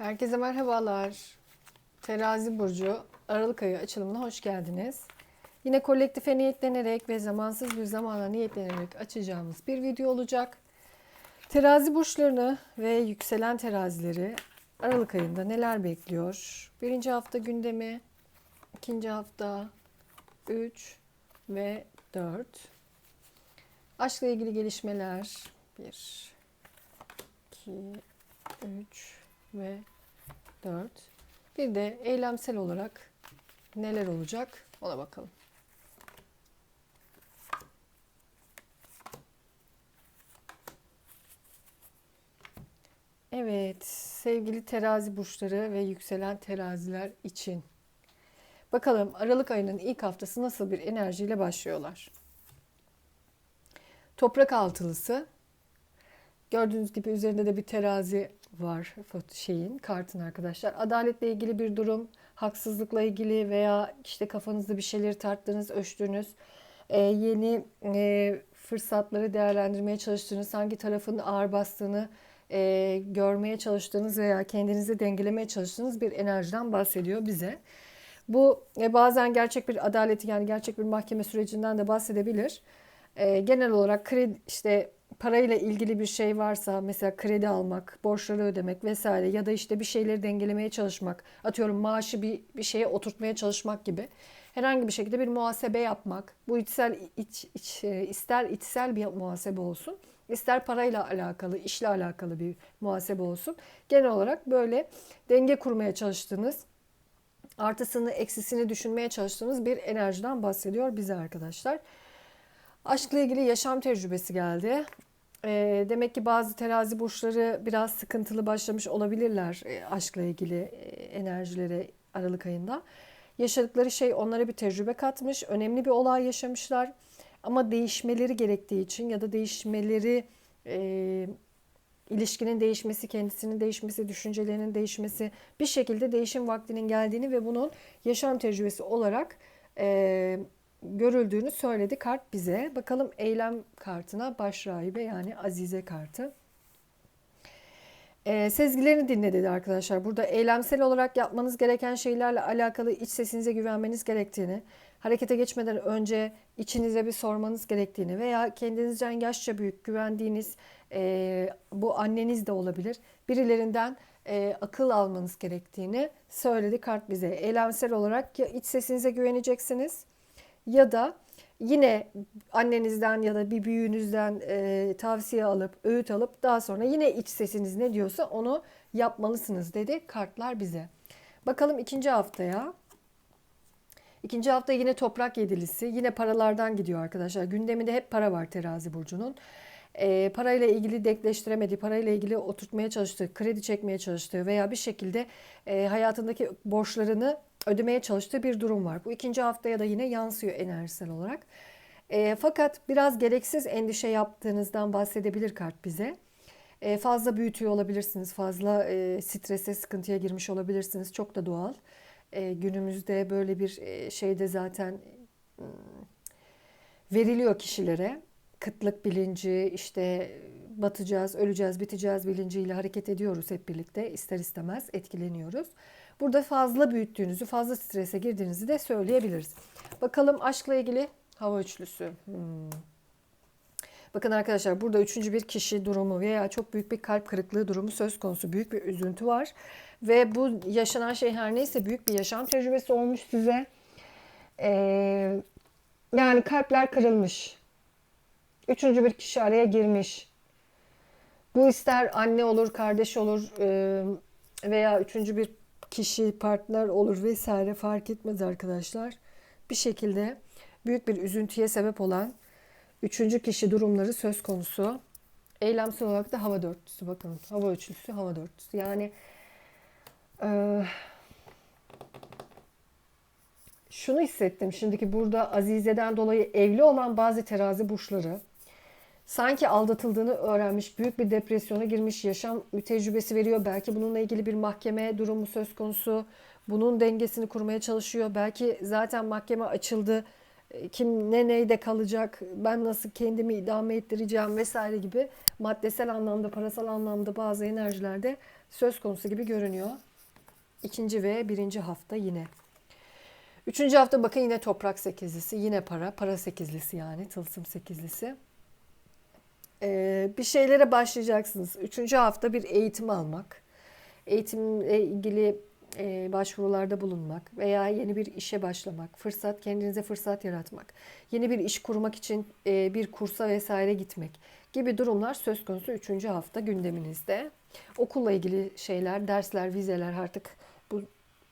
Herkese merhabalar. Terazi Burcu Aralık ayı açılımına hoş geldiniz. Yine kolektife niyetlenerek ve zamansız bir zamana niyetlenerek açacağımız bir video olacak. Terazi burçlarını ve yükselen terazileri Aralık ayında neler bekliyor? Birinci hafta gündemi, ikinci hafta 3 ve 4. Aşkla ilgili gelişmeler 1, 2, 3 ve 4. Bir de eylemsel olarak neler olacak ona bakalım. Evet, sevgili terazi burçları ve yükselen teraziler için. Bakalım Aralık ayının ilk haftası nasıl bir enerjiyle başlıyorlar. Toprak altılısı. Gördüğünüz gibi üzerinde de bir terazi var şeyin kartın arkadaşlar. Adaletle ilgili bir durum, haksızlıkla ilgili veya işte kafanızda bir şeyleri tarttığınız, ölçtüğünüz, e, yeni e, fırsatları değerlendirmeye çalıştığınız, hangi tarafın ağır bastığını e, görmeye çalıştığınız veya kendinizi dengelemeye çalıştığınız bir enerjiden bahsediyor bize. Bu bazen gerçek bir adaleti yani gerçek bir mahkeme sürecinden de bahsedebilir. Genel olarak kredi işte parayla ilgili bir şey varsa mesela kredi almak, borçları ödemek vesaire ya da işte bir şeyleri dengelemeye çalışmak, atıyorum maaşı bir, bir şeye oturtmaya çalışmak gibi herhangi bir şekilde bir muhasebe yapmak. Bu içsel iç, iç, e, ister içsel bir muhasebe olsun, ister parayla alakalı, işle alakalı bir muhasebe olsun. Genel olarak böyle denge kurmaya çalıştığınız, artısını eksisini düşünmeye çalıştığınız bir enerjiden bahsediyor bize arkadaşlar. Aşkla ilgili yaşam tecrübesi geldi. E, demek ki bazı terazi burçları biraz sıkıntılı başlamış olabilirler e, aşkla ilgili e, enerjilere Aralık ayında. Yaşadıkları şey onlara bir tecrübe katmış, önemli bir olay yaşamışlar. Ama değişmeleri gerektiği için ya da değişmeleri, e, ilişkinin değişmesi, kendisinin değişmesi, düşüncelerinin değişmesi, bir şekilde değişim vaktinin geldiğini ve bunun yaşam tecrübesi olarak e, görüldüğünü söyledi kart bize. Bakalım eylem kartına baş rahibe yani Azize kartı. E, sezgilerini dinle dedi arkadaşlar. Burada eylemsel olarak yapmanız gereken şeylerle alakalı iç sesinize güvenmeniz gerektiğini, harekete geçmeden önce içinize bir sormanız gerektiğini veya kendinizden yaşça büyük güvendiğiniz e, bu anneniz de olabilir. Birilerinden e, akıl almanız gerektiğini söyledi kart bize. Eylemsel olarak ya iç sesinize güveneceksiniz ya da yine annenizden ya da bir büyüğünüzden e, tavsiye alıp, öğüt alıp daha sonra yine iç sesiniz ne diyorsa onu yapmalısınız dedi kartlar bize. Bakalım ikinci haftaya. İkinci hafta yine toprak yedilisi. Yine paralardan gidiyor arkadaşlar. Gündeminde hep para var terazi burcunun. E, parayla ilgili denkleştiremediği, parayla ilgili oturtmaya çalıştığı, kredi çekmeye çalıştığı veya bir şekilde e, hayatındaki borçlarını ödemeye çalıştığı bir durum var. Bu ikinci haftaya da yine yansıyor enerjisel olarak. E, fakat biraz gereksiz endişe yaptığınızdan bahsedebilir kart bize. E, fazla büyütüyor olabilirsiniz, fazla e, strese, sıkıntıya girmiş olabilirsiniz. Çok da doğal. E, günümüzde böyle bir e, şeyde zaten hmm, veriliyor kişilere. Kıtlık bilinci, işte batacağız, öleceğiz, biteceğiz bilinciyle hareket ediyoruz hep birlikte. ister istemez etkileniyoruz. Burada fazla büyüttüğünüzü, fazla strese girdiğinizi de söyleyebiliriz. Bakalım aşkla ilgili hava üçlüsü. Hmm. Bakın arkadaşlar burada üçüncü bir kişi durumu veya çok büyük bir kalp kırıklığı durumu söz konusu. Büyük bir üzüntü var. Ve bu yaşanan şey her neyse büyük bir yaşam tecrübesi olmuş size. Ee, yani kalpler kırılmış. Üçüncü bir kişi araya girmiş. Bu ister anne olur, kardeş olur e, veya üçüncü bir kişi, partner olur vesaire fark etmez arkadaşlar. Bir şekilde büyük bir üzüntüye sebep olan üçüncü kişi durumları söz konusu. Eylemsel olarak da hava dörtlüsü bakın. Hava üçlüsü, hava dörtlüsü. Yani e, şunu hissettim. Şimdiki burada Azize'den dolayı evli olan bazı terazi burçları sanki aldatıldığını öğrenmiş, büyük bir depresyona girmiş, yaşam tecrübesi veriyor. Belki bununla ilgili bir mahkeme durumu söz konusu. Bunun dengesini kurmaya çalışıyor. Belki zaten mahkeme açıldı. E, Kim ne neyde kalacak, ben nasıl kendimi idame ettireceğim vesaire gibi maddesel anlamda, parasal anlamda bazı enerjilerde söz konusu gibi görünüyor. İkinci ve birinci hafta yine. Üçüncü hafta bakın yine toprak sekizlisi, yine para, para sekizlisi yani tılsım sekizlisi. Ee, bir şeylere başlayacaksınız. Üçüncü hafta bir eğitim almak, eğitimle ilgili e, başvurularda bulunmak veya yeni bir işe başlamak, fırsat kendinize fırsat yaratmak, yeni bir iş kurmak için e, bir kursa vesaire gitmek gibi durumlar söz konusu üçüncü hafta gündeminizde. Okulla ilgili şeyler, dersler, vizeler artık bu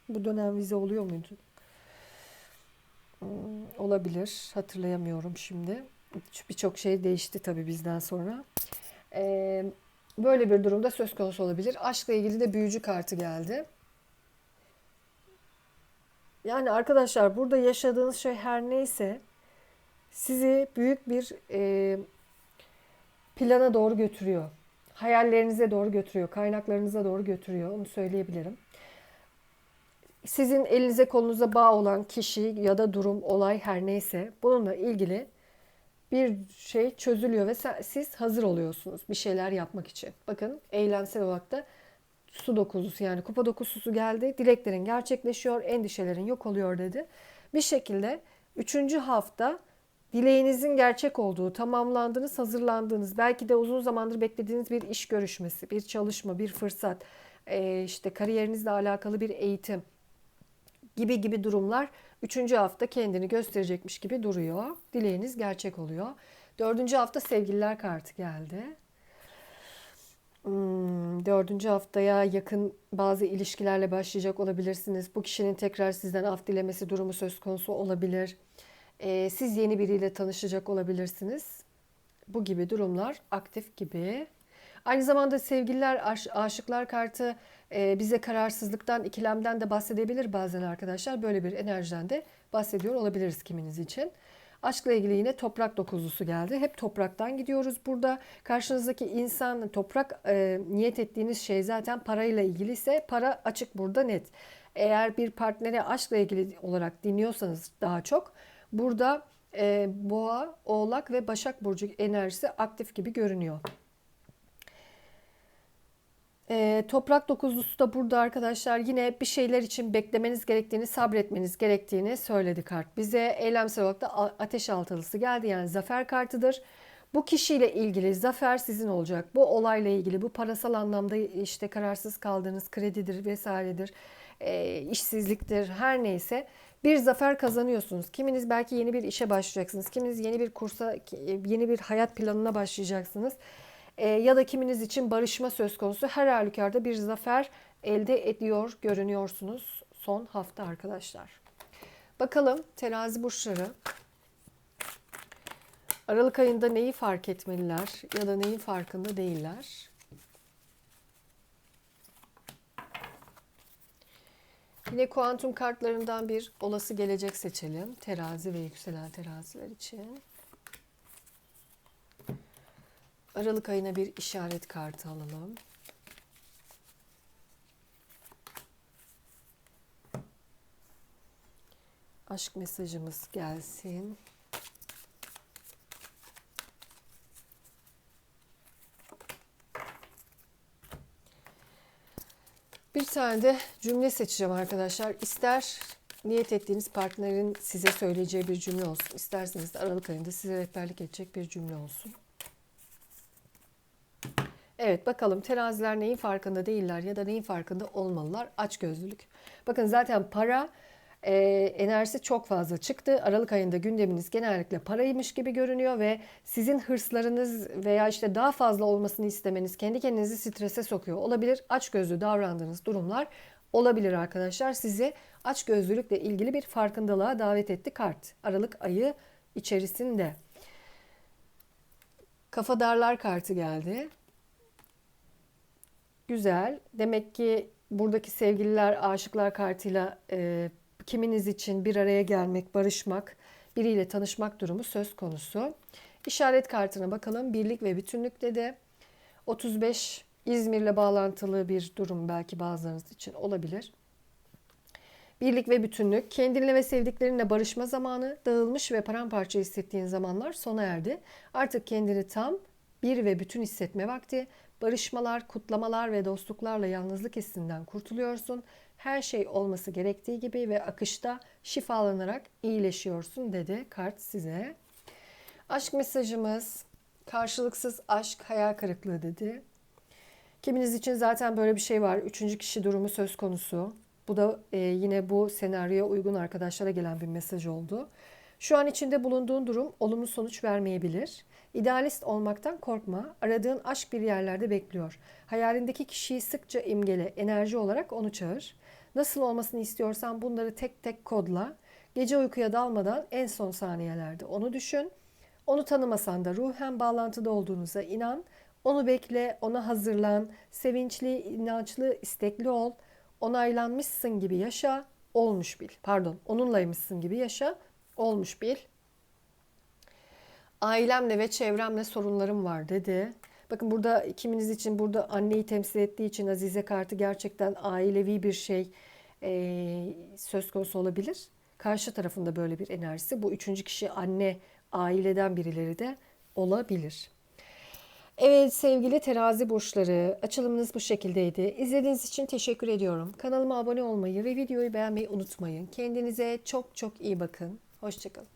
bu dönem vize oluyor muydu? Hmm, olabilir. Hatırlayamıyorum şimdi. Birçok şey değişti tabii bizden sonra. Ee, böyle bir durumda söz konusu olabilir. Aşkla ilgili de büyücü kartı geldi. Yani arkadaşlar burada yaşadığınız şey her neyse sizi büyük bir e, plana doğru götürüyor. Hayallerinize doğru götürüyor. Kaynaklarınıza doğru götürüyor. Onu söyleyebilirim. Sizin elinize kolunuza bağ olan kişi ya da durum, olay her neyse bununla ilgili bir şey çözülüyor ve siz hazır oluyorsunuz bir şeyler yapmak için. Bakın eylemsel olarak da su dokuzusu yani kupa dokuzusu geldi. Dileklerin gerçekleşiyor, endişelerin yok oluyor dedi. Bir şekilde üçüncü hafta dileğinizin gerçek olduğu, tamamlandığınız, hazırlandığınız, belki de uzun zamandır beklediğiniz bir iş görüşmesi, bir çalışma, bir fırsat, işte kariyerinizle alakalı bir eğitim gibi gibi durumlar üçüncü hafta kendini gösterecekmiş gibi duruyor. Dileğiniz gerçek oluyor. Dördüncü hafta sevgililer kartı geldi. Hmm, dördüncü haftaya yakın bazı ilişkilerle başlayacak olabilirsiniz. Bu kişinin tekrar sizden af dilemesi durumu söz konusu olabilir. Ee, siz yeni biriyle tanışacak olabilirsiniz. Bu gibi durumlar aktif gibi. Aynı zamanda sevgililer, aş, aşıklar kartı e, bize kararsızlıktan, ikilemden de bahsedebilir bazen arkadaşlar. Böyle bir enerjiden de bahsediyor olabiliriz kiminiz için. Aşkla ilgili yine toprak dokuzlusu geldi. Hep topraktan gidiyoruz burada. Karşınızdaki insan toprak e, niyet ettiğiniz şey zaten parayla ilgili ise para açık burada net. Eğer bir partnere aşkla ilgili olarak dinliyorsanız daha çok burada e, boğa, oğlak ve başak burcu enerjisi aktif gibi görünüyor. E, toprak dokuzlusu da burada arkadaşlar yine bir şeyler için beklemeniz gerektiğini, sabretmeniz gerektiğini söyledi kart. Bize eylemsel olarak da ateş altılısı geldi yani zafer kartıdır. Bu kişiyle ilgili zafer sizin olacak. Bu olayla ilgili bu parasal anlamda işte kararsız kaldığınız kredidir vesairedir, e, işsizliktir her neyse bir zafer kazanıyorsunuz. Kiminiz belki yeni bir işe başlayacaksınız. Kiminiz yeni bir kursa, yeni bir hayat planına başlayacaksınız e, ya da kiminiz için barışma söz konusu. Her halükarda bir zafer elde ediyor görünüyorsunuz son hafta arkadaşlar. Bakalım terazi burçları Aralık ayında neyi fark etmeliler ya da neyin farkında değiller? Yine kuantum kartlarından bir olası gelecek seçelim. Terazi ve yükselen teraziler için. Aralık ayına bir işaret kartı alalım. Aşk mesajımız gelsin. Bir tane de cümle seçeceğim arkadaşlar. İster niyet ettiğiniz partnerin size söyleyeceği bir cümle olsun. İsterseniz de Aralık ayında size rehberlik edecek bir cümle olsun. Evet bakalım teraziler neyin farkında değiller ya da neyin farkında olmalılar? Açgözlülük. Bakın zaten para e, enerjisi çok fazla çıktı. Aralık ayında gündeminiz genellikle paraymış gibi görünüyor ve sizin hırslarınız veya işte daha fazla olmasını istemeniz kendi kendinizi strese sokuyor olabilir. Açgözlü davrandığınız durumlar olabilir arkadaşlar. Sizi açgözlülükle ilgili bir farkındalığa davet etti kart. Aralık ayı içerisinde. Kafadarlar kartı geldi. Güzel. Demek ki buradaki sevgililer aşıklar kartıyla e, kiminiz için bir araya gelmek, barışmak, biriyle tanışmak durumu söz konusu. İşaret kartına bakalım. Birlik ve bütünlükte de 35 İzmir'le bağlantılı bir durum belki bazılarınız için olabilir. Birlik ve bütünlük, kendinle ve sevdiklerinle barışma zamanı, dağılmış ve paramparça hissettiğin zamanlar sona erdi. Artık kendini tam bir ve bütün hissetme vakti. Barışmalar, kutlamalar ve dostluklarla yalnızlık hissinden kurtuluyorsun. Her şey olması gerektiği gibi ve akışta şifalanarak iyileşiyorsun dedi kart size. Aşk mesajımız karşılıksız aşk hayal kırıklığı dedi. Kiminiz için zaten böyle bir şey var. Üçüncü kişi durumu söz konusu. Bu da e, yine bu senaryoya uygun arkadaşlara gelen bir mesaj oldu. Şu an içinde bulunduğun durum olumlu sonuç vermeyebilir. İdealist olmaktan korkma. Aradığın aşk bir yerlerde bekliyor. Hayalindeki kişiyi sıkça imgele, enerji olarak onu çağır. Nasıl olmasını istiyorsan bunları tek tek kodla. Gece uykuya dalmadan en son saniyelerde onu düşün. Onu tanımasan da ruhen bağlantıda olduğunuza inan. Onu bekle, ona hazırlan. Sevinçli, inançlı, istekli ol. Onaylanmışsın gibi yaşa, olmuş bil. Pardon, onunlaymışsın gibi yaşa, olmuş bil. Ailemle ve çevremle sorunlarım var dedi. Bakın burada kiminiz için burada anneyi temsil ettiği için Azize kartı gerçekten ailevi bir şey e, söz konusu olabilir. Karşı tarafında böyle bir enerjisi. Bu üçüncü kişi anne, aileden birileri de olabilir. Evet sevgili terazi burçları açılımınız bu şekildeydi. İzlediğiniz için teşekkür ediyorum. Kanalıma abone olmayı ve videoyu beğenmeyi unutmayın. Kendinize çok çok iyi bakın. Hoşçakalın.